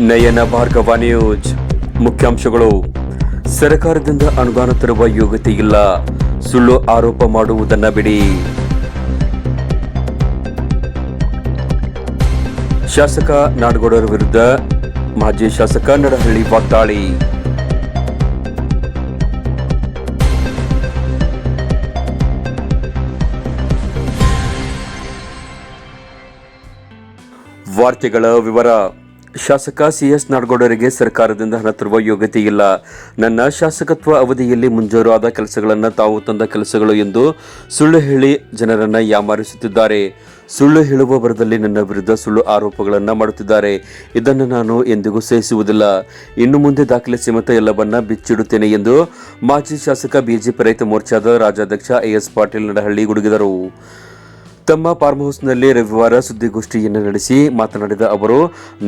ನಯನ Bhargava news ಮುಖ್ಯಾಂಶಗಳು. ಸರ್ಕಾರದಿಂದ ಅನುದಾನ ತರುವ ಯೋಗ್ಯತೆ ಇಲ್ಲ. ಸುಳ್ಳು ಆರೋಪ ಮಾಡುವುದನ್ನ ಬಿಡಿ. ಶಾಸಕ ನಾಡಗೌಡರ ವಿರುದ್ಧ ಮಾಜಿ ಶಾಸಕ ನಡಹಳ್ಳಿ ವಾಗ್ದಾಳಿ. ವಾರ್ತೆಗಳ ವಿವರ. ಶಾಸಕ ಸಿಎಸ್ ನಾಡಗೌಡರಿಗೆ ಸರ್ಕಾರದಿಂದ ಹಣ ತರುವ ಯೋಗ್ಯತೆ ಇಲ್ಲ. ನನ್ನ ಶಾಸಕತ್ವ ಅವಧಿಯಲ್ಲಿ ಮುಂಜಾರಾದ ಕೆಲಸಗಳನ್ನು ತಾವು ತಂದ ಕೆಲಸಗಳು ಎಂದು ಸುಳ್ಳು ಹೇಳಿ ಜನರನ್ನ ಯಾಮಾರಿಸುತ್ತಿದ್ದಾರೆ. ಸುಳ್ಳು ಹೇಳುವ ಬರದಲ್ಲಿ ನನ್ನ ವಿರುದ್ಧ ಸುಳ್ಳು ಆರೋಪಗಳನ್ನು ಮಾಡುತ್ತಿದ್ದಾರೆ. ಇದನ್ನು ನಾನು ಎಂದಿಗೂ ಸಹಿಸುವುದಿಲ್ಲ. ಇನ್ನು ಮುಂದೆ ದಾಖಲೆ ಸಮೇತ ಎಲ್ಲವನ್ನ ಬಿಚ್ಚಿಡುತ್ತೇನೆ ಎಂದು ಮಾಜಿ ಶಾಸಕ ಬಿಜೆಪಿ ರೈತ ಮೋರ್ಚಾದ ರಾಜ್ಯಾಧ್ಯಕ್ಷ ಎಎಸ್ ಪಾಟೀಲ್ ನಡಹಳ್ಳಿ ಗುಡುಗಿದರು. ತಮ್ಮ ಫಾರ್ಮ್ ಹೌಸ್ನಲ್ಲಿ ರವಿವಾರ ಸುದ್ದಿಗೋಷ್ಠಿಯನ್ನು ನಡೆಸಿ ಮಾತನಾಡಿದ ಅವರು,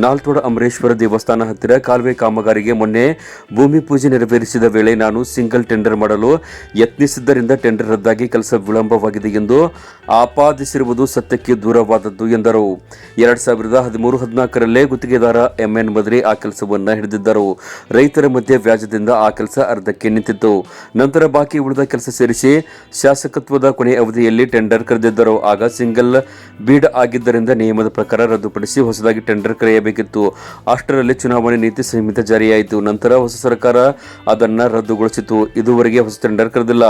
ನಾಲ್ತೋಡ ಅಮರೇಶ್ವರ ದೇವಸ್ಥಾನ ಹತ್ತಿರ ಕಾಲುವೆ ಕಾಮಗಾರಿಗೆ ಮೊನ್ನೆ ಭೂಮಿ ಪೂಜೆ ನೆರವೇರಿಸಿದ ವೇಳೆ ನಾನು ಸಿಂಗಲ್ ಟೆಂಡರ್ ಮಾಡಲು ಯತ್ನಿಸಿದ್ದರಿಂದ ಟೆಂಡರ್ ರದ್ದಾಗಿ ಕೆಲಸ ವಿಳಂಬವಾಗಿದೆ ಎಂದು ಆಪಾದಿಸಿರುವುದು ಸತ್ಯಕ್ಕೆ ದೂರವಾದದ್ದು ಎಂದರು. ಎರಡ್ ಸಾವಿರದ ಹದಿಮೂರು ಹದಿನಾಲ್ಕರಲ್ಲೇ ಗುತ್ತಿಗೆದಾರ ಎಂಎನ್ ಮದ್ರಿ ಆ ಕೆಲಸವನ್ನು ಹಿಡಿದಿದ್ದರು. ರೈತರ ಮಧ್ಯೆ ವ್ಯಾಜ್ಯದಿಂದ ಆ ಕೆಲಸ ಅರ್ಧಕ್ಕೆ ನಿಂತಿತ್ತು. ನಂತರ ಬಾಕಿ ಉಳಿದ ಕೆಲಸ ಸೇರಿಸಿ ಶಾಸಕತ್ವದ ಕೊನೆ ಅವಧಿಯಲ್ಲಿ ಟೆಂಡರ್ ಕರೆದಿದ್ದರು. ಆಗ ಸಿಂಗಲ್ ಬೀಡ್ ಆಗಿದ್ದರಿಂದ ನಿಯಮದ ಪ್ರಕಾರ ರದ್ದುಪಡಿಸಿ ಹೊಸದಾಗಿ ಟೆಂಡರ್ ಕರೆಯಬೇಕಿತ್ತು. ಅಷ್ಟರಲ್ಲಿ ಚುನಾವಣೆ ನೀತಿ ಸಂಹಿತೆ ಜಾರಿಯಾಯಿತು. ನಂತರ ಹೊಸ ಸರ್ಕಾರ ಅದನ್ನ ರದ್ದುಗೊಳಿಸಿತು. ಇದುವರೆಗೆ ಹೊಸ ಟೆಂಡರ್ ಕರೆದಿಲ್ಲ.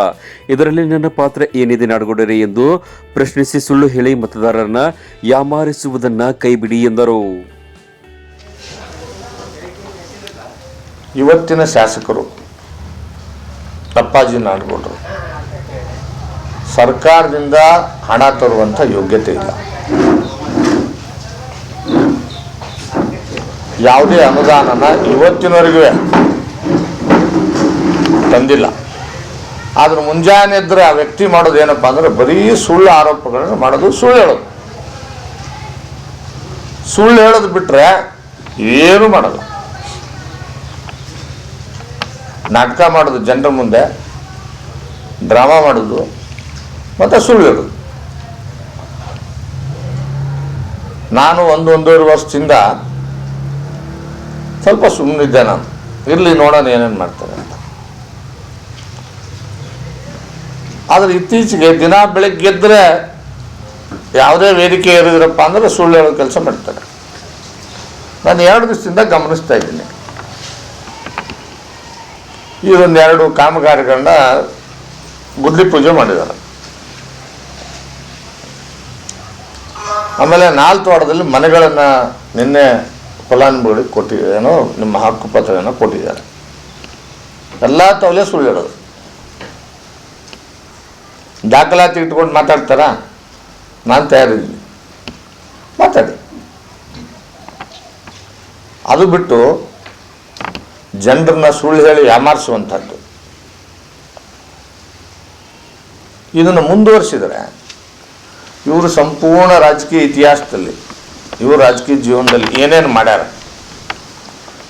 ಇದರಲ್ಲಿ ನನ್ನ ಪಾತ್ರ ಏನಿದೆ ನಾಡಗೌಡರೆ ಎಂದು ಪ್ರಶ್ನಿಸಿ ಸುಳ್ಳು ಹೇಳಿ ಮತದಾರರನ್ನ ಯಾಮಾರಿಸುವುದನ್ನ ಕೈಬಿಡಿ ಎಂದರು. ಇವತ್ತಿನ ಶಾಸಕರು ಅಪ್ಪಾಜಿ ನಾಡಗೌಡರು ಸರ್ಕಾರದಿಂದ ಹಣ ತರುವಂಥ ಯೋಗ್ಯತೆ ಇಲ್ಲ. ಯಾವುದೇ ಅನುದಾನನ ಇವತ್ತಿನವರೆಗೂ ತಂದಿಲ್ಲ. ಆದ್ರೆ ಮುಂಜಾನೆ ಇದ್ದರೆ ಆ ವ್ಯಕ್ತಿ ಮಾಡೋದು ಏನಪ್ಪ ಅಂದ್ರೆ ಬರೀ ಸುಳ್ಳು ಆರೋಪಗಳನ್ನು ಮಾಡೋದು ಸುಳ್ಳು ಹೇಳೋದು. ಸುಳ್ಳು ಹೇಳೋದು ಬಿಟ್ರೆ ಏನು ಮಾಡೋದು. ನಾಟಕ ಮಾಡೋದು ಜನರ ಮುಂದೆ, ಡ್ರಾಮಾ ಮಾಡೋದು ಮತ್ತು ಸುಳ್ಳು ಹೇಳೋದು ನಾನು ಒಂದು ಒಂದೂವರೆ ವರ್ಷದಿಂದ ಸ್ವಲ್ಪ ಸುಮ್ಮನಿದ್ದೆ ನಾನು. ಇರಲಿ, ನೋಡೋಣ ಏನೇನು ಮಾಡ್ತಾರೆ ಅಂತ. ಆದರೆ ಇತ್ತೀಚೆಗೆ ದಿನ ಬೆಳಗ್ಗೆ ಎದ್ದರೆ ಯಾವುದೇ ವೇದಿಕೆ ಏರಿದ್ರಪ್ಪ ಅಂದ್ರೆ ಸುಳ್ಳು ಹೇಳೋ ಕೆಲಸ ಮಾಡ್ತಾರೆ. ನಾನು ಎರಡು ದಿವಸದಿಂದ ಗಮನಿಸ್ತಾ ಇದ್ದೀನಿ. ಈ ಒಂದೆರಡು ಕಾಮಗಾರಿಗಳನ್ನ ಗುದ್ಲಿ ಪೂಜೆ ಮಾಡಿದ್ದಾರೆ. ಆಮೇಲೆ ನಾಲ್ತೋಟದಲ್ಲಿ ಮನೆಗಳನ್ನು ನಿನ್ನೆ ಫಲಾನುಭವಿಗಳಿಗೆ ಕೊಟ್ಟಿ, ಏನೋ ನಿಮ್ಮ ಹಕ್ಕು ಪತ್ರವನ್ನು ಕೊಟ್ಟಿದ್ದಾರೆ. ಎಲ್ಲ ತವಲೆ ಸುಳ್ಳು ದಾಖಲಾತಿ ಇಟ್ಕೊಂಡು ಮಾತಾಡ್ತಾರಾ? ನಾನು ತಯಾರಿದ್ದೀನಿ. ಮಾತಾಡಿ. ಅದು ಬಿಟ್ಟು ಜನರನ್ನ ಸುಳ್ಳು ಹೇಳಿ ಯಾಮಾರಿಸುವಂಥದ್ದು. ಇದನ್ನು ಮುಂದುವರಿಸಿದರೆ ಇವರು ಸಂಪೂರ್ಣ ರಾಜಕೀಯ ಇತಿಹಾಸದಲ್ಲಿ, ಇವರು ರಾಜಕೀಯ ಜೀವನದಲ್ಲಿ ಏನೇನು ಮಾಡ್ಯಾರ,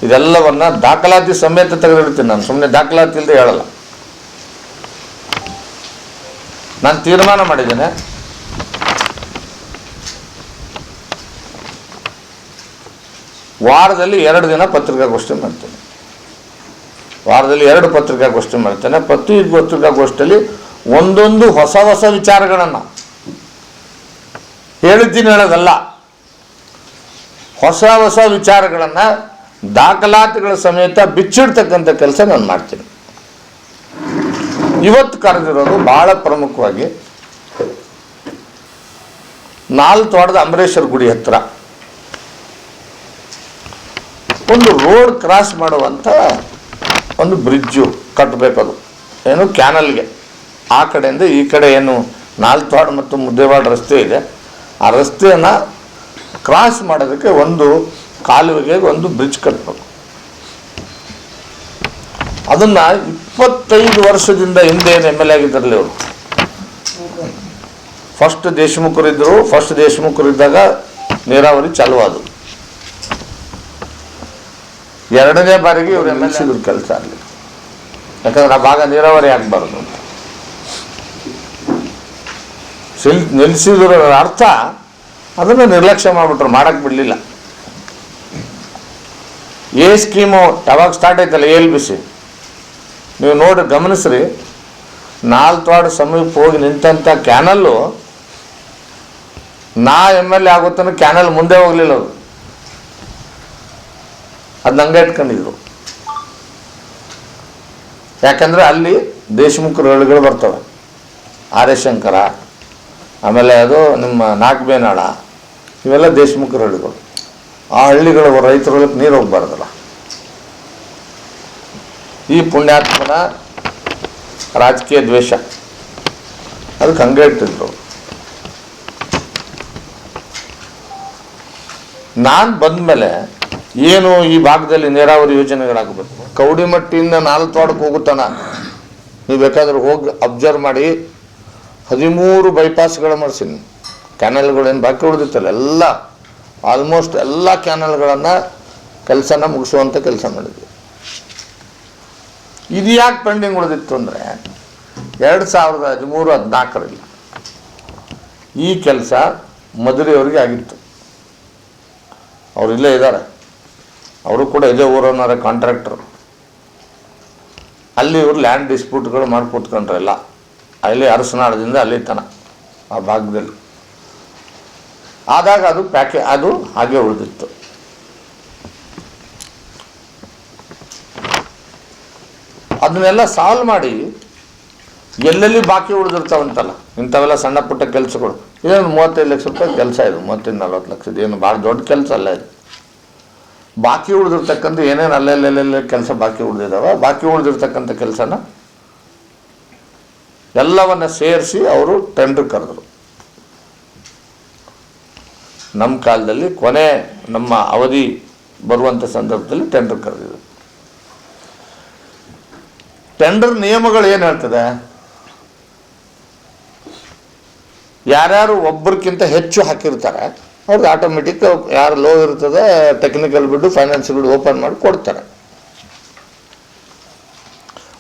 ಇದೆಲ್ಲವನ್ನ ದಾಖಲಾತಿ ಸಮೇತ ತೆಗೆದಿಡ್ತೀನಿ ನಾನು ಸುಮ್ಮನೆ ದಾಖಲಾತಿ ಇಲ್ಲದೆ ಹೇಳಲ್ಲ. ನಾನು ತೀರ್ಮಾನ ಮಾಡಿದ್ದೇನೆ. ವಾರದಲ್ಲಿ ಎರಡು ದಿನ ಪತ್ರಿಕಾಗೋಷ್ಠಿ ಮಾಡ್ತೇನೆ. ವಾರದಲ್ಲಿ ಎರಡು ಪತ್ರಿಕಾಗೋಷ್ಠಿ ಮಾಡ್ತೇನೆ. ಪ್ರತಿ ಪತ್ರಿಕಾಗೋಷ್ಠಿಯಲ್ಲಿ ಒಂದೊಂದು ಹೊಸ ಹೊಸ ವಿಚಾರಗಳನ್ನು ಹೇಳ್ತೀನಿ ಹೇಳೋದಲ್ಲ. ಹೊಸ ಹೊಸ ವಿಚಾರಗಳನ್ನು ದಾಖಲಾತಿಗಳ ಸಮೇತ ಬಿಚ್ಚಿಡ್ತಕ್ಕಂಥ ಕೆಲಸ ನಾನು ಮಾಡ್ತೀನಿ. ಇವತ್ತು ಕರೆದಿರೋದು ಬಹಳ ಪ್ರಮುಖವಾಗಿ ನಾಲ್ತೋಟದ ಅಮರೇಶ್ವರ ಗುಡಿ ಹತ್ರ ಒಂದು ರೋಡ್ ಕ್ರಾಸ್ ಮಾಡುವಂಥ ಒಂದು ಬ್ರಿಡ್ಜು ಕಟ್ಟಬೇಕದು ಏನು ಕ್ಯಾನಲ್ಗೆ ಆ ಕಡೆಯಿಂದ ಈ ಕಡೆ ಏನು ನಾಲ್ತೋಡ್ ಮತ್ತು ಮುದ್ದೇವಾಡ ರಸ್ತೆ ಇದೆ. ಆ ರಸ್ತೆಯನ್ನು ಕ್ರಾಸ್ ಮಾಡೋದಕ್ಕೆ ಒಂದು ಕಾಲುವೆಗೆ ಒಂದು ಬ್ರಿಡ್ಜ್ ಕಟ್ಟಬೇಕು ಅದನ್ನು ಇಪ್ಪತ್ತೈದು ವರ್ಷದಿಂದ ಹಿಂದೆ ಏನು ಎಂ ಎಲ್ ಎ ಆಗಿದ್ದರಲ್ಲಿ ಅವರು ಫಸ್ಟ್ ದೇಶಮುಖರಿದ್ದರು ಫಸ್ಟ್ ದೇಶಮುಖರಿದ್ದಾಗ ನೀರಾವರಿ ಚಾಲು ಆದವು ಎರಡನೇ ಬಾರಿಗೆ ಇವರು ಎಂ ಎಲ್ ಸಿದ್ರು ಕೆಲಸ ಅಲ್ಲಿ ಯಾಕಂದ್ರೆ ಆ ಭಾಗ ನೀರಾವರಿ ಆಗಬಾರ್ದು ಅಂತ ಸಿಲ್ ನಿಲ್ಲಿಸಿದ್ರ ಅರ್ಥ ಅದನ್ನು ನಿರ್ಲಕ್ಷ್ಯ ಮಾಡಿಬಿಟ್ರು ಮಾಡಕ್ಕೆ ಬಿಡಲಿಲ್ಲ. ಎ ಸ್ಕೀಮು ಯಾವಾಗ ಸ್ಟಾರ್ಟ್ ಆಯ್ತಲ್ಲ ಎಲ್ ಬಿ ಸಿ. ನೀವು ನೋಡಿ, ಗಮನಿಸ್ರಿ. ನಾಲ್ತವಾಡ ಸಮೀಪ ಹೋಗಿ ನಿಂತಂಥ ಕ್ಯಾನಲ್ಲು ನಾ ಎಂ ಎಲ್ ಎ ಆಗುತ್ತಾನ ಕ್ಯಾನಲ್ ಮುಂದೆ ಹೋಗಲಿಲ್ಲ ಅದು ಅದು ನಂಗೆ ಇಟ್ಕೊಂಡಿದ್ರು. ಯಾಕಂದ್ರೆ ಅಲ್ಲಿ ದೇಶಮುಖ ಹಳ್ಳಿಗಳು ಬರ್ತವೆ. ಆರ್ಯಶಂಕರ ಆಮೇಲೆ ಅದು ನಿಮ್ಮ ನಾಗಬೇನಾಳ, ಇವೆಲ್ಲ ದೇಶಮುಖರ ಹಳ್ಳಿಗಳು. ಆ ಹಳ್ಳಿಗಳ ರೈತರೊಳಗೆ ನೀರು ಹೋಗ್ಬಾರ್ದಲ್ಲ. ಈ ಪುಣ್ಯಾತ್ಮನ ರಾಜಕೀಯ ದ್ವೇಷ. ಅದಕ್ಕೆ ಹಂಗೆ ಇಟ್ಟಿದ್ರು. ನಾನು ಬಂದಮೇಲೆ ಏನು ಈ ಭಾಗದಲ್ಲಿ ನೀರಾವರಿ ಯೋಜನೆಗಳಾಗಬೇಕು? ಕೌಡಿಮಟ್ಟಿಯಿಂದ ನಾಲ್ತವಾಡಕ್ಕೆ ಹೋಗುತ್ತಾನ? ನೀವು ಬೇಕಾದ್ರೆ ಹೋಗಿ ಅಬ್ಸರ್ವ್ ಮಾಡಿ ಹದಿಮೂರು ಬೈಪಾಸ್ಗಳು ಮಾಡಿಸೀನಿ. ಕ್ಯಾನಲ್ಗಳೇನು ಬಾಕಿ ಉಳಿದಿತ್ತಲ್ಲ, ಎಲ್ಲ ಆಲ್ಮೋಸ್ಟ್ ಎಲ್ಲ ಕ್ಯಾನಲ್ಗಳನ್ನು ಕೆಲಸನ ಮುಗಿಸುವಂಥ ಕೆಲಸ ಮಾಡಿದ್ವಿ. ಇದು ಯಾಕೆ ಪೆಂಡಿಂಗ್ ಉಳಿದಿತ್ತು ಅಂದರೆ, ಎರಡು ಸಾವಿರದ ಹದಿಮೂರು ಹದಿನಾಲ್ಕರಲ್ಲಿ ಈ ಕೆಲಸ ಮದುರೆಯವರಿಗೆ ಆಗಿತ್ತು. ಅವ್ರು ಇಲ್ಲೇ ಇದ್ದಾರೆ ಅವರು ಕೂಡ ಇದೇ ಊರನ್ನಾರೆ ಕಾಂಟ್ರಾಕ್ಟ್ರು ಅಲ್ಲಿ ಇವರು ಲ್ಯಾಂಡ್ ಡಿಸ್ಪ್ಯೂಟ್ಗಳು ಮಾಡಿ ಕೂತ್ಕೊಂಡ್ರೆ ಎಲ್ಲ. ಅಲ್ಲಿ ಅರಸನಾಳದಿಂದ ಅಲ್ಲಿ ತನ, ಆ ಭಾಗದಲ್ಲಿ. ಆದಾಗ ಅದು ಪ್ಯಾಕೆ, ಅದು ಹಾಗೆ ಉಳಿದಿತ್ತು. ಅದನ್ನೆಲ್ಲ ಸಾಲ್ವ್ ಮಾಡಿ ಎಲ್ಲೆಲ್ಲಿ ಬಾಕಿ ಉಳಿದಿರ್ತಾವಂತಲ್ಲ, ಇಂಥವೆಲ್ಲ ಸಣ್ಣ ಪುಟ್ಟ ಕೆಲಸಗಳು. ಇದೊಂದು ಮೂವತ್ತೈದು ಲಕ್ಷ ರೂಪಾಯಿ ಕೆಲಸ ಇದು, ಮೂವತ್ತೈದು ನಲ್ವತ್ತು ಲಕ್ಷದ ಏನು ಭಾಳ ದೊಡ್ಡ ಕೆಲಸ ಅಲ್ಲ ಇದು. ಬಾಕಿ ಉಳಿದಿರ್ತಕ್ಕಂಥ ಏನೇನು ಅಲ್ಲೆಲ್ಲೆಲ್ಲೆಲ್ಲ ಕೆಲಸ ಬಾಕಿ ಉಳಿದಿದ್ದಾವೆ, ಬಾಕಿ ಉಳಿದಿರ್ತಕ್ಕಂಥ ಕೆಲಸನ ಎಲ್ಲವನ್ನ ಸೇರಿಸಿ ಅವರು ಟೆಂಡರ್ ಕರೆದರು. ನಮ್ಮ ಕಾಲದಲ್ಲಿ ಕೊನೆ ನಮ್ಮ ಅವಧಿ ಬರುವಂಥ ಸಂದರ್ಭದಲ್ಲಿ ಟೆಂಡರ್ ಕರೆದಿದ್ರು. ಟೆಂಡರ್ ನಿಯಮಗಳು ಏನು ಹೇಳ್ತದೆ? ಯಾರ್ಯಾರು ಒಬ್ಬರಿಗಿಂತ ಹೆಚ್ಚು ಹಾಕಿರ್ತಾರೆ ಅವ್ರದ್ದು ಆಟೋಮೆಟಿಕ್ ಯಾರು ಲೋ ಇರ್ತದೆ ಟೆಕ್ನಿಕಲ್ ಬಿಡು ಫೈನಾನ್ಸ್ ಬಿಡು ಓಪನ್ ಮಾಡಿ ಕೊಡ್ತಾರೆ.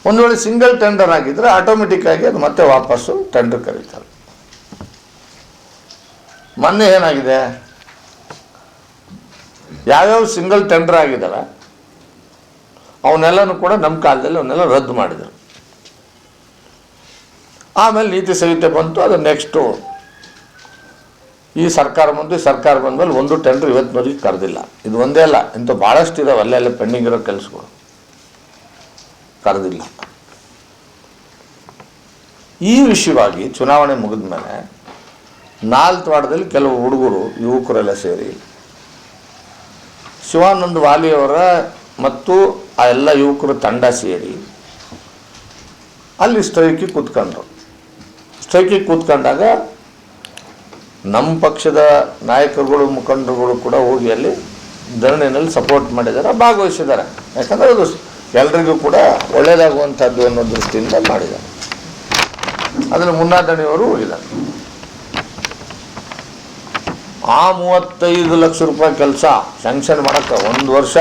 ಒಂದು ವೇಳೆ ಸಿಂಗಲ್ ಟೆಂಡರ್ ಆಗಿದ್ರೆ ಆಟೋಮೆಟಿಕ್ ಆಗಿ ಅದು ಮತ್ತೆ ವಾಪಸ್ಸು ಟೆಂಡರ್ ಕರೀತಾರೆ. ಮೊನ್ನೆ ಏನಾಗಿದೆ? ಯಾವ್ಯಾವ ಸಿಂಗಲ್ ಟೆಂಡರ್ ಆಗಿದ್ದಾರೆ ಅವನ್ನೆಲ್ಲನೂ ಕೂಡ ನಮ್ಮ ಕಾಲದಲ್ಲಿ ಅವನ್ನೆಲ್ಲ ರದ್ದು ಮಾಡಿದರು. ಆಮೇಲೆ ನೀತಿ ಸಂಹಿತೆ ಬಂತು, ಅದು ನೆಕ್ಸ್ಟು ಈ ಸರ್ಕಾರ ಬಂದು, ಈ ಸರ್ಕಾರ ಬಂದಮೇಲೆ ಒಂದು ಟೆಂಡರ್ ಇವತ್ತಿನವರೆಗೆ ಕರೆದಿಲ್ಲ. ಇದು ಒಂದೇ ಅಲ್ಲ, ಇಂಥ ಭಾಳಷ್ಟು ಇದಾವೆ ಅಲ್ಲೆಲ್ಲ ಅಲ್ಲೇ ಪೆಂಡಿಂಗ್ ಇರೋ ಕೆಲಸಗಳು. ಕರೆದಿಲ್ಲ. ಈ ವಿಷಯವಾಗಿ ಚುನಾವಣೆ ಮುಗಿದ ಮೇಲೆ ನಾಲ್ತವಾಡದಲ್ಲಿ ಕೆಲವು ಹುಡುಗರು, ಯುವಕರೆಲ್ಲ ಸೇರಿ ಶಿವಾನಂದ ವಾಲಿಯವರ ಮತ್ತು ಆ ಎಲ್ಲ ಯುವಕರು ತಂಡ ಸೇರಿ ಅಲ್ಲಿ ಸ್ಟ್ರೈಕಿ ಕೂತ್ಕೊಂಡ್ರು. ಸ್ಟ್ರೈಕಿಗೆ ಕೂತ್ಕೊಂಡಾಗ ನಮ್ಮ ಪಕ್ಷದ ನಾಯಕರುಗಳು, ಮುಖಂಡರುಗಳು ಕೂಡ ಹೋಗಿ ಅಲ್ಲಿ ಧರಣಿನಲ್ಲಿ ಸಪೋರ್ಟ್ ಮಾಡಿದ್ದಾರೆ, ಭಾಗವಹಿಸಿದ್ದಾರೆ. ಯಾಕಂದರೆ ಅದು ಎಲ್ರಿಗೂ ಕೂಡ ಒಳ್ಳೆಯದಾಗುವಂಥದ್ದು ಅನ್ನೋ ದೃಷ್ಟಿಯಿಂದ ಮಾಡಿದ್ದಾರೆ ಅದನ್ನು ಮುನ್ನಾದಣಿಯವರು ಹೋಗಿದ್ದಾರೆ ಆ ಮೂವತ್ತೈದು ಲಕ್ಷ ರೂಪಾಯಿ ಕೆಲಸ ಸ್ಯಾಂಕ್ಷನ್ ಮಾಡಕ್ಕೆ ಒಂದು ವರ್ಷ.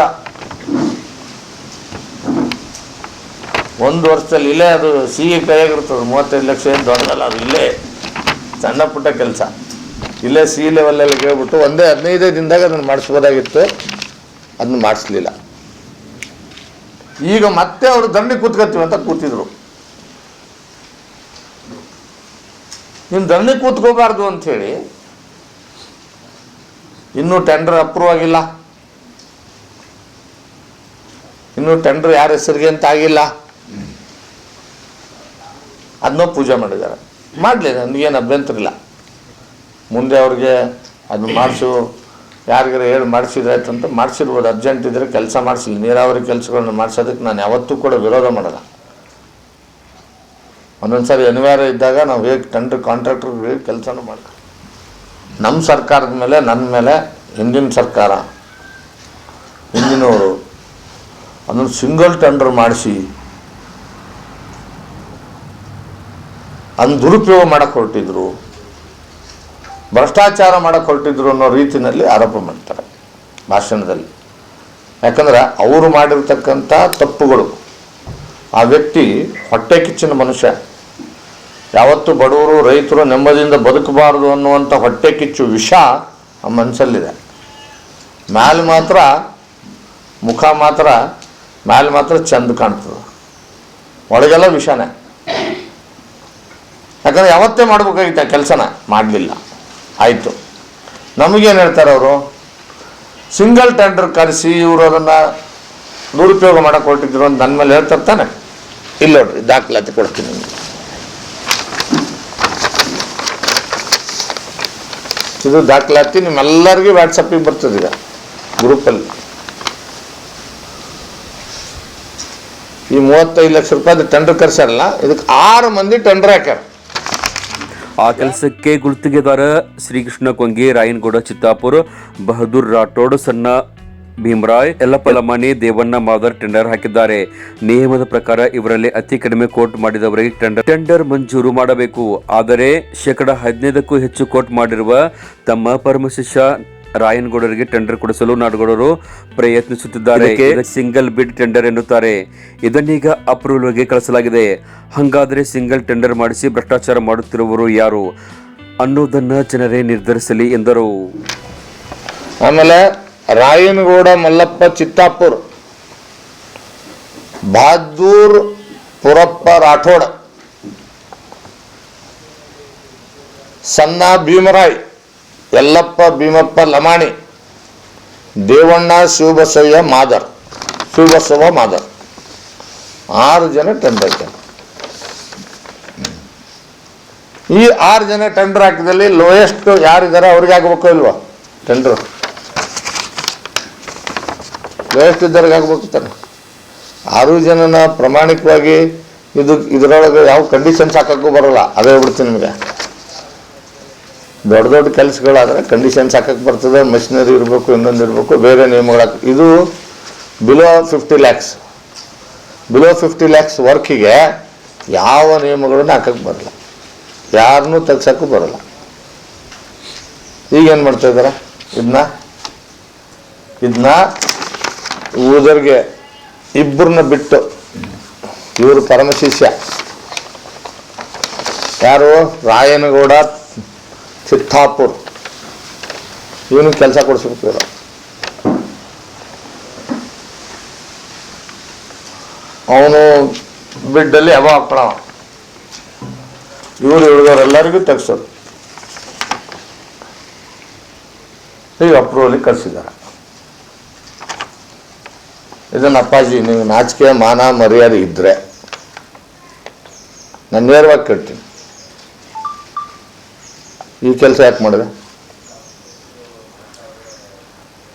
ಒಂದು ವರ್ಷದಲ್ಲಿ ಇಲ್ಲೇ ಅದು ಸಿ ಎ ಕೈಯಾಗಿರ್ತದೆ ಮೂವತ್ತೈದು ಲಕ್ಷ ಏನು ದೊಡ್ಡದಲ್ಲ, ಅದು ಇಲ್ಲೇ ಸಣ್ಣ ಪುಟ್ಟ ಕೆಲಸ. ಇಲ್ಲೇ ಸಿ ಲೆವೆಲಲ್ಲಿ ಕೇಳ್ಬಿಟ್ಟು ಒಂದೇ ಹದಿನೈದೇ ದಿನದಾಗ ಅದನ್ನು ಮಾಡಿಸ್ಬೋದಾಗಿತ್ತು. ಅದನ್ನು ಮಾಡಿಸ್ಲಿಲ್ಲ. ಈಗ ಮತ್ತೆ ಅವರು ದಂಡಿ ಕೂತ್ಕೊತೀವಿ ಅಂತ ಕೂತಿದ್ರು. ನೀನು ದಂಡಿ ಕೂತ್ಕೋಬಾರ್ದು ಅಂಥೇಳಿ, ಇನ್ನೂ ಟೆಂಡರ್ ಅಪ್ರೂವ್ ಆಗಿಲ್ಲ. ಇನ್ನೂ ಟೆಂಡರ್ ಯಾರ ಹೆಸರಿಗೆ ಅಂತ ಆಗಿಲ್ಲ. ಅದನ್ನ ಪೂಜೆ ಮಾಡಿದ್ದಾರೆ. ಮಾಡಲಿ ನನಗೇನು ಅಭ್ಯಂತರ ಇಲ್ಲ. ಮುಂದೆ ಅವ್ರಿಗೆ ಅದನ್ನ ಮಾಡಿಸು ಯಾರಿಗಾರ ಹೇಳಿ ಮಾಡಿಸಿದ್ರೆ ಅಂತ ಮಾಡಿಸಿರ್ಬೋದು. ಅರ್ಜೆಂಟ್ ಇದ್ದರೆ ಕೆಲಸ ಮಾಡಿಸಿಲ್ಲ ನೀರಾವರಿ ಕೆಲಸಗಳನ್ನ ಮಾಡಿಸೋದಕ್ಕೆ ನಾನು ಯಾವತ್ತೂ ಕೂಡ ವಿರೋಧ ಮಾಡಲ್ಲ. ಒಂದೊಂದು ಸಾರಿ ಅನಿವಾರ್ಯ ಇದ್ದಾಗ ನಾವು ಹೇಗೆ ಟೆಂಡರ್ ಕಾಂಟ್ರಾಕ್ಟ್ರ್ ಹೇಗೆ ಕೆಲಸನೂ ಮಾಡ್ತೀವಿ ನಮ್ಮ ಸರ್ಕಾರದ ಮೇಲೆ ನನ್ನ ಮೇಲೆ ಹಿಂದಿನ ಸರ್ಕಾರ ಹಿಂದಿನವರು ಅದನ್ನು ಸಿಂಗಲ್ ಟೆಂಡರ್ ಮಾಡಿಸಿ ಅದನ್ನು ದುರುಪಯೋಗ ಮಾಡಕ್ಕೆ ಹೊರಟಿದ್ರು. ಭ್ರಷ್ಟಾಚಾರ ಮಾಡಕ್ಕೆ ಹೊರಟಿದ್ರು ಅನ್ನೋ ರೀತಿಯಲ್ಲಿ ಆರೋಪ ಮಾಡ್ತಾರೆ ಭಾಷಣದಲ್ಲಿ. ಯಾಕಂದ್ರೆ ಅವರು ಮಾಡಿರ್ತಕ್ಕಂಥ ತಪ್ಪುಗಳು, ಆ ವ್ಯಕ್ತಿ ಹೊಟ್ಟೆ ಕಿಚ್ಚಿನ ಮನುಷ್ಯ. ಯಾವತ್ತು ಬಡವರು, ರೈತರು ನೆಮ್ಮದಿಯಿಂದ ಬದುಕಬಾರದು ಅನ್ನುವಂಥ ಹೊಟ್ಟೆ ಕಿಚ್ಚು ವಿಷ ಆ ಮನಸ್ಸಲ್ಲಿದೆ ಮ್ಯಾಲೆ ಮಾತ್ರ, ಮುಖ ಮಾತ್ರ, ಮ್ಯಾಲೆ ಮಾತ್ರ ಚೆಂದ ಕಾಣ್ತದೆ. ಒಳಗೆಲ್ಲ ವಿಷಾನೇ. ಯಾಕಂದ್ರೆ ಯಾವತ್ತೇ ಮಾಡ್ಬೇಕಾಗಿತ್ತು ಆ ಕೆಲಸನ, ಮಾಡಲಿಲ್ಲ. ಆಯಿತು. ನಮಗೇನು ಹೇಳ್ತಾರೆ ಅವರು? ಸಿಂಗಲ್ ಟೆಂಡರ್ ಕರೆಸಿ ಇವರು ಅದನ್ನು ದುರುಪಯೋಗ ಮಾಡೋಕೆ ಹೊರಟಿದ್ರು ಅಂತ ನನ್ನ ಮೇಲೆ ಹೇಳ್ತಾರೆ ತಾನೆ. ಇಲ್ಲ ನೋಡ್ರಿ ದಾಖಲಾತಿ ಕೊಡ್ತೀನಿ ನಿಮ್ಗೆ. ಇದು ದಾಖಲಾತಿ ನಿಮ್ಮೆಲ್ಲರಿಗೂ ವಾಟ್ಸಪ್ಪಿಗೆ ಬರ್ತದೆ ಈಗ ಗ್ರೂಪಲ್ಲಿ. ಈ ಮೂವತ್ತೈದು ಲಕ್ಷ ರೂಪಾಯಿ ಟೆಂಡರ್ ಕರೆಸಾರಲ್ಲ ಇದಕ್ಕೆ ಆರು ಮಂದಿ ಟೆಂಡರ್ ಹಾಕ್ಯಾರ. ಆ ಕೆಲಸಕ್ಕೆ ಗುತ್ತಿಗೆದಾರ ಶ್ರೀಕೃಷ್ಣ ಕೊಂಗಿ, ರಾಯನಗೌಡ, ಚಿತ್ತಾಪುರ್, ಬಹದ್ದೂರ್ ರಾಠೋಡ್, ಸಣ್ಣ ಭೀಮರಾಯ್ ಯಲ್ಲಪ್ಪ ಲಮಾಣಿ ದೇವಣ್ಣ, ಮಾದರ್ ಟೆಂಡರ್ ಹಾಕಿದ್ದಾರೆ. ನಿಯಮದ ಪ್ರಕಾರ ಇವರಲ್ಲಿ ಅತಿ ಕಡಿಮೆ ಕೋಟ್ ಮಾಡಿದವರಿಗೆ ಟೆಂಡರ್ ಟೆಂಡರ್ ಮಂಜೂರು ಮಾಡಬೇಕು. ಆದರೆ ಶೇಕಡ ಹದಿನೈದಕ್ಕೂ ಹೆಚ್ಚು ಕೋಟ್ ಮಾಡಿರುವ ತಮ್ಮ ಪರಮಶಿಷ್ಯ ರಾಯನಗೌಡರಿಗೆ ಟೆಂಡರ್ ಕೊಡಿಸಲು ನಾಡಗೌಡರು ಪ್ರಯತ್ನಿಸುತ್ತಿದ್ದಾರೆ. ಇದಕ್ಕೆ ಸಿಂಗಲ್ ಬಿಡ್ ಟೆಂಡರ್ ಎನ್ನುತ್ತಾರೆ. ಇದನ್ನೀಗ ಅಪ್ರೂವಲ್ಗೆ ಕಳಿಸಲಾಗಿದೆ. ಹಂಗಾದರೆ ಸಿಂಗಲ್ ಟೆಂಡರ್ ಮಾಡಿಸಿ ಭ್ರಷ್ಟಾಚಾರ ಮಾಡುತ್ತಿರುವವರು ಯಾರು? ಅನ್ನೋದನ್ನ ಜನರೇ ನಿರ್ಧರಿಸಲಿ ಎಂದರು. ಆಮೇಲೆ ರಾಯನಗೌಡ ಮಲ್ಲಪ್ಪ ಚಿತ್ತಾಪುರ್ ಬಹದ್ದೂರ್ ಪುರಪ್ಪ ರಾಠೋಡ್ ಸಣ್ಣ ಭೀಮರಾಯ್ ಯಲ್ಲಪ್ಪ, ಭೀಮಪ್ಪ, ಲಮಾಣಿ, ದೇವಣ್ಣ ಶಿವಬಸಯ್ಯ ಮಾದರ್ ಶಿವಬಸವ ಮಾದರ್. ಆರು ಜನ ಟೆಂಡರ್ ಹಾಕ್ಯಾರ. ಈ ಆರು ಜನ ಟೆಂಡರ್ ಹಾಕಿದಲ್ಲಿ ಲೋಯೆಸ್ಟ್ ಯಾರಿದ್ದಾರೆ ಅವ್ರಿಗೆ ಆಗಬೇಕು ಇಲ್ವಾ? ಟೆಂಡರ್. ಲೋಯೆಸ್ಟ್ ಇದ್ದವ್ರಿಗೆ ಆಗ್ಬೇಕು ತಾನೆ. ಆರು ಜನನ ಪ್ರಾಮಾಣಿಕವಾಗಿ ಇದು ಇದರೊಳಗೆ ಯಾವ ಕಂಡೀಷನ್ಸ್ ಹಾಕಕ್ಕೂ ಬರೋಲ್ಲ. ಅದೇ ಹೇಳ್ಬಿಡ್ತೀನಿ ನಿಮಗೆ. ದೊಡ್ಡ ದೊಡ್ಡ ಕೆಲಸಗಳಾದ್ರೆ ಕಂಡೀಷನ್ಸ್ ಹಾಕಕ್ಕೆ ಬರ್ತದೆ ಮಷಿನರಿ ಇರಬೇಕು, ಇನ್ನೊಂದು ಇರಬೇಕು, ಬೇರೆ ನಿಯಮಗಳು ಇದು below fifty lakhs below fifty lakhs ವರ್ಕಿಗೆ ಯಾವ ನಿಯಮಗಳನ್ನ ಹಾಕಕ್ಕೆ ಬರಲ್ಲ. ಯಾರನ್ನೂ ತೆಗ್ಸೋಕ್ಕೂ ಬರಲ್ಲ. ಈಗೇನು ಮಾಡ್ತಾಯಿದ್ದಾರೆ ಇದನ್ನ ಇದನ್ನ ಊದರ್ಗೆ ಇಬ್ಬರನ್ನ ಬಿಟ್ಟು ಇವರು ಪರಮಶಿಷ್ಯ. ಯಾರು? ರಾಯನಗೌಡ ಚಿತ್ತಾಪುರ್ ಇವನು ಕೆಲಸ ಕೊಡಿಸ್ಬೇಕು ಇವರು ಅವನು ಬಿಡ್ಡಲ್ಲಿ ಯಾವ ಹಾಕೋಣ ಇವರು ಹುಡುಗರೆಲ್ಲರಿಗೂ ತೆಗ್ಸೋದು ಈಗ ಅಪ್ರೂವಲ್ಲಿ ಕಳಿಸಿದ್ದಾರೆ ಇದನ್ನು ಅಪ್ಪಾಜಿ ನೀವು ನಾಚಿಕೆ ಮಾನ ಮರ್ಯಾದೆ ಇದ್ರೆ ನಾನು ನೇರವಾಗಿ ಕೇಳ್ತೀನಿ ಈ ಕೆಲಸ ಯಾಕೆ ಮಾಡಿದೆ?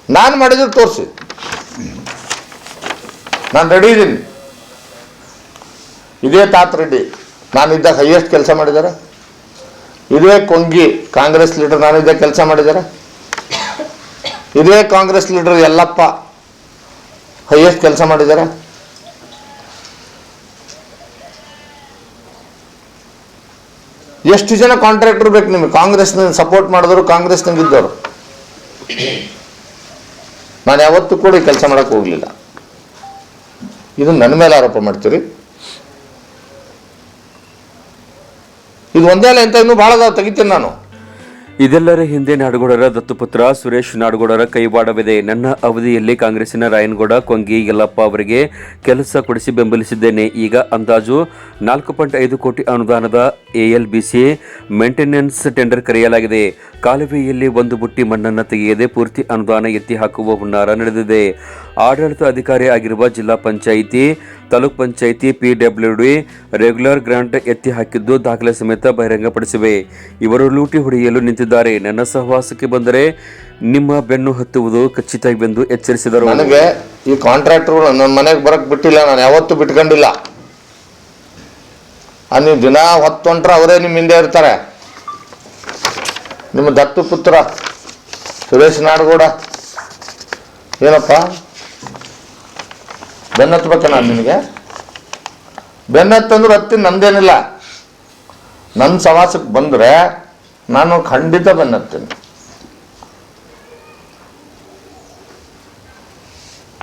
ನಾನು ಮಾಡಿದ್ರೆ ತೋರಿಸಿ. ನಾನು ರೆಡಿ ಇದ್ದೀನಿ ಇದೇ ತಾತ್ ರೆಡ್ಡಿ ನಾನಿದ್ದಾಗ ಹೈಯೆಸ್ಟ್ ಕೆಲಸ ಮಾಡಿದ್ದಾರೆ ಇದೇ ಕೊಂಗಿ ಕಾಂಗ್ರೆಸ್ ಲೀಡರ್ ನಾನಿದ್ದ ಕೆಲಸ ಮಾಡಿದ್ದಾರೆ ಇದೇ ಕಾಂಗ್ರೆಸ್ ಲೀಡರ್ ಯಲ್ಲಪ್ಪ ಹೈಯೆಸ್ಟ್ ಕೆಲಸ ಮಾಡಿದ್ದಾರೆ ಎಷ್ಟು ಜನ ಕಾಂಟ್ರಾಕ್ಟರ್ ಬೇಕು ನಿಮಗೆ? ಕಾಂಗ್ರೆಸ್ನ ಸಪೋರ್ಟ್ ಮಾಡಿದವರು ಕಾಂಗ್ರೆಸ್ನಾಗ ಇದ್ದವರು ನಾನು ಯಾವತ್ತೂ ಕೂಡ ಕೆಲಸ ಮಾಡಕ್ಕೆ ಹೋಗಲಿಲ್ಲ. ಇದು ನನ್ನ ಮೇಲೆ ಆರೋಪ ಮಾಡ್ತೀರಿ? ಇದು ಒಂದೇ ಅಲ್ಲ ಎಂಥ ಇನ್ನೂ ಭಾಳ ತೆಗಿತೀನಿ ನಾನು. ಇದೆಲ್ಲರ ಹಿಂದೆ ನಾಡಗೌಡರ ದತ್ತುಪುತ್ರ ಸುರೇಶ್ ನಾಡಗೌಡರ ಕೈವಾಡವಿದೆ. ನನ್ನ ಅವಧಿಯಲ್ಲಿ ಕಾಂಗ್ರೆಸ್ಸಿನ ರಾಯನಗೌಡ, ಕೊಂಗಿ, ಯಲ್ಲಪ್ಪ ಅವರಿಗೆ ಕೆಲಸ ಕೊಡಿಸಿ ಬೆಂಬಲಿಸಿದ್ದೇನೆ. ಈಗ ಅಂದಾಜು ನಾಲ್ಕು ಪಾಯಿಂಟ್ ಐದು ಕೋಟಿ ಅನುದಾನದ ಎಎಲ್ಬಿಸಿ ಮೇಂಟೆನೆನ್ಸ್ ಟೆಂಡರ್ ಕರೆಯಲಾಗಿದೆ. ಕಾಲುವೆಯಲ್ಲಿ ಒಂದು ಬುಟ್ಟಿ ಮಣ್ಣನ್ನು ತೆಗೆಯದೆ ಪೂರ್ತಿ ಅನುದಾನ ಎತ್ತಿ ಹಾಕುವ ಹುನ್ನಾರ ನಡೆದಿದೆ. ಆಡಳಿತ ಅಧಿಕಾರಿ ಆಗಿರುವ ಜಿಲ್ಲಾ panchayat, taluk panchayat PWD regular grant ಎತ್ತಿ ಹಾಕಿದ್ದು ದಾಖಲೆ ಸಮೇತ ಬಹಿರಂಗಪಡಿಸಿವೆ. ಇವರು ಲೂಟಿ ಹೊಡೆಯಲು ನಿಂತಿದ್ದಾರೆ. ನನ್ನ ಸಹವಾಸಕ್ಕೆ ಬಂದರೆ ನಿಮ್ಮ ಬೆನ್ನು ಹತ್ತುವುದು ಖಚಿತವೆಂದು ಎಚ್ಚರಿಸಿದರು. ನನಗೆ ಈ ಕಾಂಟ್ರಾಕ್ಟರ್ಗಳು ನನ್ನ ಮನೆಗೆ ಬರಕ್ ಬಿಟ್ಟಿಲ್ಲ. ನಾನು ಯಾವತ್ತೂ ಬಿಟ್ಕೊಂಡಿಲ್ಲ. ನೀವು ದಿನ ಹೊತ್ತೊಂಟ್ರೆ ಅವರೇ ನಿಮ್ಮ ಹಿಂದೆ ಇರ್ತಾರೆ. ನಿಮ್ಮ ದತ್ತು ಪುತ್ರ ಸುರೇಶ್ ನಾಡಗೌಡ. ಏನಪ್ಪ? ಬೆನ್ನತ್ತಬೇಕ ನಾನು ನಿನಗೆ? ಬೆನ್ನತ್ತಂದ್ರೆ ಹತ್ತಿ ನಂದೇನಿಲ್ಲ. ನನ್ನ ಸವಾಸಕ್ಕೆ ಬಂದರೆ ನಾನು ಖಂಡಿತ ಬೆನ್ನತ್ತೇನೆ.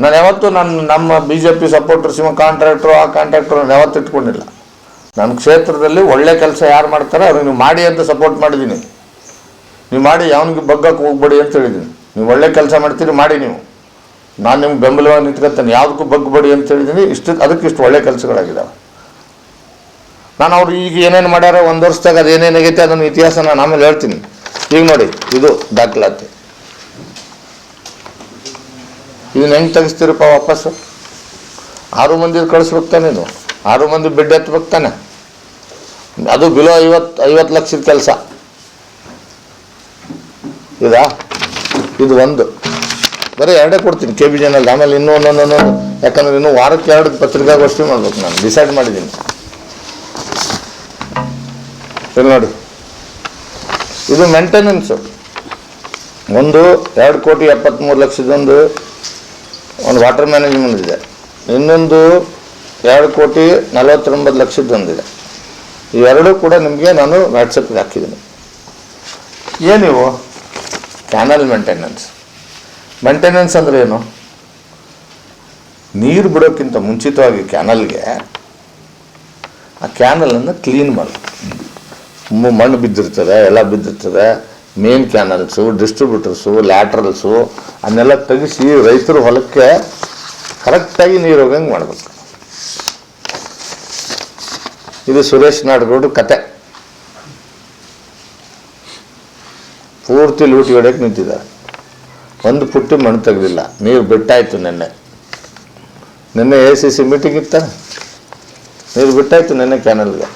ನಾನು ಯಾವತ್ತೂ ನನ್ನ ನಮ್ಮ ಬಿ ಜೆ ಪಿ ಸಪೋರ್ಟರ್ಸ್ ಇವ ಕಾಂಟ್ರಾಕ್ಟ್ರು ಆ ಕಾಂಟ್ರಾಕ್ಟ್ರು ನಾನು ಯಾವತ್ತೂ ಇಟ್ಕೊಂಡಿಲ್ಲ. ನನ್ನ ಕ್ಷೇತ್ರದಲ್ಲಿ ಒಳ್ಳೆ ಕೆಲಸ ಯಾರು ಮಾಡ್ತಾರೆ ಅವ್ರಿಗೆ ನೀವು ಮಾಡಿ ಅಂತ ಸಪೋರ್ಟ್ ಮಾಡಿದ್ದೀನಿ. ನೀವು ಮಾಡಿ, ಯಾವನಿಗೆ ಬಗ್ಗಕ್ಕೆ ಹೋಗ್ಬೇಡಿ ಅಂತ ಹೇಳಿದ್ದೀನಿ. ನೀವು ಒಳ್ಳೆ ಕೆಲಸ ಮಾಡ್ತೀರಿ, ಮಾಡಿ ನೀವು. ನಾನು ನಿಮ್ಗೆ ಬೆಂಬಲವಾಗಿ ನಿಂತ್ಕೊತಾನೆ. ಯಾವುದಕ್ಕೂ ಬಗ್ಗಬೇಡಿ ಅಂತ ಹೇಳಿದ್ದೀನಿ ಇಷ್ಟು, ಅದಕ್ಕೆ ಇಷ್ಟು ಒಳ್ಳೆ ಕೆಲಸಗಳಾಗಿದ್ದಾವೆ ನಾನು ಅವ್ರು ಈಗ ಏನೇನು ಮಾಡ್ಯಾರ ಒಂದು ವರ್ಷದಾಗ ಅದು ಏನೇನು ಆಗೈತೆ ಅದನ್ನು ಇತಿಹಾಸ ನಾನು ಆಮೇಲೆ ಹೇಳ್ತೀನಿ. ಈಗ ನೋಡಿ, ಇದು ದಾಖಲಾತಿ. ಇದನ್ನ ಹೆಂಗೆ ತೆಗಿಸ್ತೀರಪ್ಪ ವಾಪಸ್ಸು? ಆರು ಮಂದಿ ಕಳಿಸ್ಬೇಕು ತಾನೆ ಇದು. ಆರು ಮಂದಿ ಬೆಡ್ ಎತ್ಬೇಕು ತಾನೆ ಅದು ಬಿಲೋ ಐವತ್ತು ಐವತ್ತು ಲಕ್ಷದ ಕೆಲಸ. ಇದಾ? ಇದು ಒಂದು. ಬರೀ ಎರಡೇ ಕೊಡ್ತೀನಿ ಕೆ ಬಿ ಜನಲ್ಲಿ ಆಮೇಲೆ ಇನ್ನೂ ಒಂದೊಂದೊಂದು ಯಾಕಂದ್ರೆ ಇನ್ನೂ ವಾರಕ್ಕೆ ಎರಡು ಪತ್ರಿಕಾಗೋಷ್ಠಿ ಮಾಡ್ಬೇಕು ನಾನು. ಡಿಸೈಡ್ ಮಾಡಿದ್ದೀನಿ. ಸರಿ ನೋಡಿ. ಇದು ಮೇಂಟೆನೆನ್ಸು ಒಂದು ಎರಡು ಕೋಟಿ ಎಪ್ಪತ್ತ್ಮೂರು ಲಕ್ಷದೊಂದು ಒಂದು ವಾಟರ್ ಮ್ಯಾನೇಜ್ಮೆಂಟ್ ಇದೆ. ಇನ್ನೊಂದು ಎರಡು ಕೋಟಿ ನಲವತ್ತೊಂಬತ್ತು ಲಕ್ಷದೊಂದಿದೆ. ಇವೆರಡೂ ಕೂಡ ನಿಮಗೆ ನಾನು ವಾಟ್ಸಪ್ಗೆ ಹಾಕಿದ್ದೀನಿ. ಏನಿವು ಚಾನಲ್ ಮೇಂಟೆನೆನ್ಸ್ ಮೇಂಟೆನೆನ್ಸ್ ಅಂದ್ರೆ ಏನು? ನೀರು ಬಿಡೋಕ್ಕಿಂತ ಮುಂಚಿತವಾಗಿ ಕ್ಯಾನಲ್ಗೆ ಆ ಕ್ಯಾನಲನ್ನು ಕ್ಲೀನ್ ಮಾಡಿ. ಮಣ್ಣು ಬಿದ್ದಿರ್ತದೆ ಎಲ್ಲ ಬಿದ್ದಿರ್ತದೆ ಮೇನ್ ಕ್ಯಾನಲ್ಸು ಡಿಸ್ಟ್ರಿಬ್ಯೂಟರ್ಸು ಲ್ಯಾಟ್ರಲ್ಸು ಅದನ್ನೆಲ್ಲ ತೆಗೆಸಿ ರೈತರು ಹೊಲಕ್ಕೆ ಕರೆಕ್ಟಾಗಿ ನೀರು ಹೋಗಂಗೆ ಮಾಡಬೇಕು. ಇದು ಸುರೇಶ್ ನಾಡಗೌಡ ಕತೆ. ಪೂರ್ತಿ ಲೂಟಿ ಹೊಡೆಯಕ್ಕೆ ನಿಂತಿದ್ದಾರೆ. ಒಂದು ಪುಟ್ಟಿ ಮಣ್ಣು ತೆಗೆದಿಲ್ಲ. ನೀರು ಬಿಟ್ಟಾಯ್ತು ನೆನ್ನೆ. ನಿನ್ನೆ ಎ ಸಿ ಸಿ ಮೀಟಿಂಗ್ ಇತ್ತ? ನೀರು ಬಿಟ್ಟಾಯ್ತು ನೆನ್ನೆ ಕ್ಯಾನಲ್ಗೆ.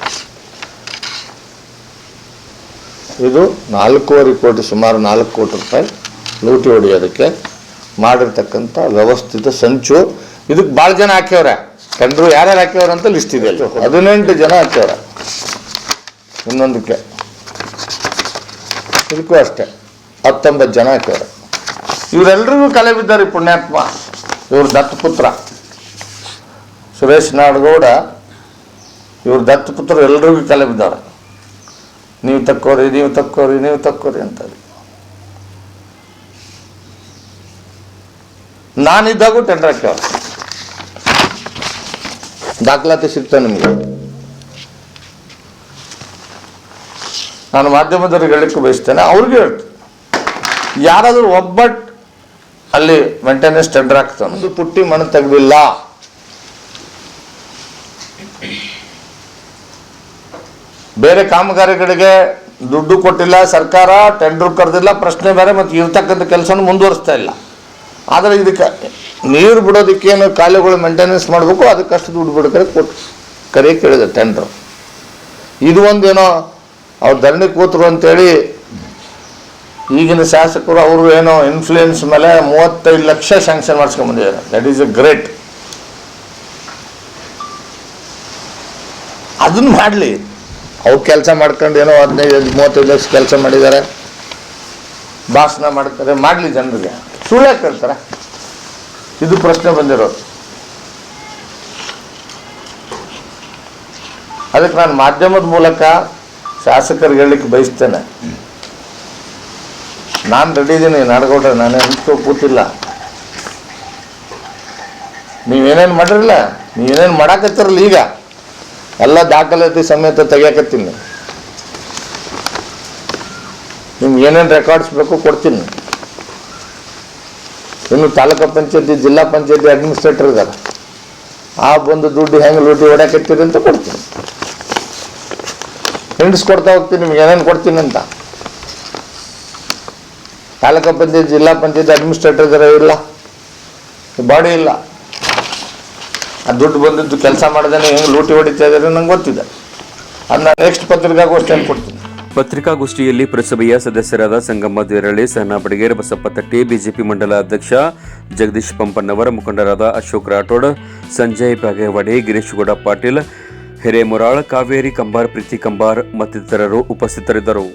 ಇದು ನಾಲ್ಕೂವರೆ ಕೋಟಿ, ಸುಮಾರು ನಾಲ್ಕು ಕೋಟಿ ರೂಪಾಯಿ ಲೂಟಿ ಹೊಡೆಯೋದಕ್ಕೆ ಮಾಡಿರ್ತಕ್ಕಂಥ ವ್ಯವಸ್ಥಿತ ಸಂಚು. ಇದಕ್ಕೆ ಭಾಳ ಜನ ಹಾಕ್ಯವ್ರೆ. ಕಂಡ್ರು ಯಾರ್ಯಾರು ಹಾಕ್ಯವ್ರ ಅಂತ ಲಿಸ್ಟ್ ಇದೆ ಹದಿನೆಂಟು ಜನ ಹಾಕ್ಯವ್ರೆ. ಇನ್ನೊಂದಕ್ಕೆ. ಇದಕ್ಕೂ ಅಷ್ಟೇ. ಹತ್ತೊಂಬತ್ತು ಜನ ಹಾಕ್ಯವ್ರೆ. ಇವರೆಲ್ಲರಿಗೂ ಕಲೆ ಬಿದ್ದಾರೆ ಪುಣ್ಯಾತ್ಮ. ಇವ್ರ ದತ್ತಪುತ್ರ. ಸುರೇಶ್ ನಾಡಗೌಡ, ಇವ್ರ ದತ್ತಪುತ್ರ ಎಲ್ಲರಿಗೂ ಕಲೆ ಬಿದ್ದಾರೆ ನೀವು ತಕ್ಕೋರಿ ನೀವು ತಕ್ಕೋರಿ ನೀವು ತಕ್ಕೋರಿ ಅಂತಾರೆ. ನಾನಿದ್ದಾಗೂ ಟೆಂಡರ್ ಹಾಕ್ಯಾವ ದಾಖಲಾತಿ ಸಿಗ್ತಾ ನಿಮಗೆ. ನಾನು ಮಾಧ್ಯಮದವ್ರಿಗೆ ಹೇಳಕ್ಕೆ ಬಯಸ್ತೇನೆ. ಅವ್ರಿಗೆ ಹೇಳ್ತೀನಿ. ಯಾರಾದರೂ ಒಬ್ಬಟ್ ಅಲ್ಲಿ ಮೆಂಟೆನೆನ್ಸ್ ಟೆಂಡರ್ ಹಾಕ್ತಾನೆ ಒಂದು ಪುಟ್ಟಿ ಮಣ್ಣು ತೆಗೆದಿಲ್ಲ. ಬೇರೆ ಕಾಮಗಾರಿಗಳಿಗೆ ದುಡ್ಡು ಕೊಟ್ಟಿಲ್ಲ ಸರ್ಕಾರ ಟೆಂಡರ್ ಕರೆದಿಲ್ಲ, ಪ್ರಶ್ನೆ ಬೇರೆ ಮತ್ತು ಇರ್ತಕ್ಕಂಥ ಕೆಲಸನ ಮುಂದುವರಿಸ್ತಾ ಇಲ್ಲ. ಆದರೆ ಇದಕ್ಕೆ ನೀರು ಬಿಡೋದಕ್ಕೇನು ಕಾಲುಗಳು ಮೇಂಟೆನೆನ್ಸ್ ಮಾಡಬೇಕು, ಅದಕ್ಕಷ್ಟು ದುಡ್ಡು ಬಿಡಕ್ಕೆ ಕೊಟ್ಟು ಕರೆ ಕೇಳಿದೆ ಟೆಂಡ್ರು ಇದು ಒಂದೇನೋ ಅವ್ರು ಧರಣಿ ಕೂತರು ಅಂತೇಳಿ ಈಗಿನ ಶಾಸಕರು ಅವರು ಏನೋ ಇನ್ಫ್ಲೂಯೆನ್ಸ್ ಮೇಲೆ ಮೂವತ್ತೈದು ಲಕ್ಷ ಸ್ಯಾಂಕ್ಷನ್ ಮಾಡಿಸ್ಕೊಂಡ್ಬಂದಿದ್ದಾರೆ ದಟ್ ಈಸ್ ಎ ಗ್ರೇಟ್ ಅದನ್ನ ಮಾಡಲಿ. ಅವ್ರು ಕೆಲಸ ಮಾಡ್ಕೊಂಡು ಏನೋ ಹದಿನೈದು, ಮೂವತ್ತೈದು ಲಕ್ಷ ಕೆಲಸ ಮಾಡಿದ್ದಾರೆ. ಭಾಷಣ ಮಾಡ್ತಾರೆ, ಮಾಡಲಿ ಜನರಿಗೆ. ಸುಳ್ಳು ಯಾಕೆ ಹೇಳ್ತಾರೆ ಇದು ಪ್ರಶ್ನೆ ಬಂದಿರೋದು. ಅದಕ್ಕೆ ನಾನು ಮಾಧ್ಯಮದ ಮೂಲಕ ಶಾಸಕರಿಗೆ ಹೇಳಲಿಕ್ಕೆ ಬಯಸ್ತೇನೆ. ನಾನು ರೆಡಿ ಇದ್ದೀನಿ ನಾಡಗೌಡ್ರೆ ನಾನು ಅಷ್ಟು ಕೂತಿಲ್ಲ. ನೀವೇನೇನು ಮಾಡಿರಲ್ಲ, ನೀವೇನೇನು ಮಾಡಾಕತ್ತಿರಲ್ಲ ಈಗ? ಎಲ್ಲ ದಾಖಲಾತಿ ಸಮೇತ ತೆಗಿಯಾಕತ್ತೀನಿ. ನಿಮ್ಗೆ ಏನೇನು ರೆಕಾರ್ಡ್ಸ್ ಬೇಕು ಕೊಡ್ತೀನಿ. ಇನ್ನು ತಾಲೂಕು ಪಂಚಾಯತಿ, ಜಿಲ್ಲಾ ಪಂಚಾಯತಿ ಅಡ್ಮಿನಿಸ್ಟ್ರೇಟರ್ ಇದ್ದಾರೆ ಆ ಬಂದು ದುಡ್ಡು ಹೆಂಗೆ ಲೂಟಿ ಹೊಡ್ಯಾಕತ್ತೀರಿ ಅಂತ ಕೊಡ್ತೀನಿ. ಹಿಂಡಿಸ್ಕೊಡ್ತಾ ಹೋಗ್ತೀನಿ, ನಿಮ್ಗೆ ಏನೇನು ಕೊಡ್ತೀನಿ ಅಂತ. ತಾಲೂಕು ಪಂಚಾಯತ್, ಜಿಲ್ಲಾ ಪಂಚಾಯತ್ ಅಡ್ಮಿನಿಸ್ಟ್ರೇಟರ್ ಇದ್ದಾರೆ ಇಲ್ಲ ಬಾಡಿ ಇಲ್ಲ. ಆ ದುಡ್ಡು ಬಂದಿದ್ದು ಕೆಲಸ ಮಾಡ್ದೇನೆ ಹೆಂಗೆ ಲೂಟಿ ಹೊಡಿತಾ ಇದ್ದಾರೆ ನಂಗೆ ಗೊತ್ತಿದೆ ಅದನ್ನ ನೆಕ್ಸ್ಟ್ ಪತ್ರಿಕಾಗೋಷ್ಠಿಯಲ್ಲಿ ಕೊಡ್ತೀನಿ. ಪತ್ರಿಕಾಗೋಷ್ಠಿಯಲ್ಲಿ ಪುರಸಭೆಯ ಸದಸ್ಯರಾದ ಸಂಗಮ್ಮ ದೇರಳೆ ಸಣ್ಣ ಬಡಗೇರ್ ಬಸಪ್ಪ ತಟ್ಟಿ ಬಿಜೆಪಿ ಮಂಡಲ ಅಧ್ಯಕ್ಷ ಜಗದೀಶ್ ಪಂಪನ್ನವರ ಮುಖಂಡರಾದ ಅಶೋಕ್ ರಾಠೋಡ್, ಸಂಜಯ್ ಬಾಗೇವಾಡಿ, ಗಿರೀಶ್ಗೌಡ ಪಾಟೀಲ್, ಹಿರೇಮುರಾಳ್, ಕಾವೇರಿ ಕಂಬಾರ್, ಪ್ರೀತಿ ಕಂಬಾರ್ ಮತ್ತಿತರರು ಉಪಸ್ಥಿತರಿದ್ದರು.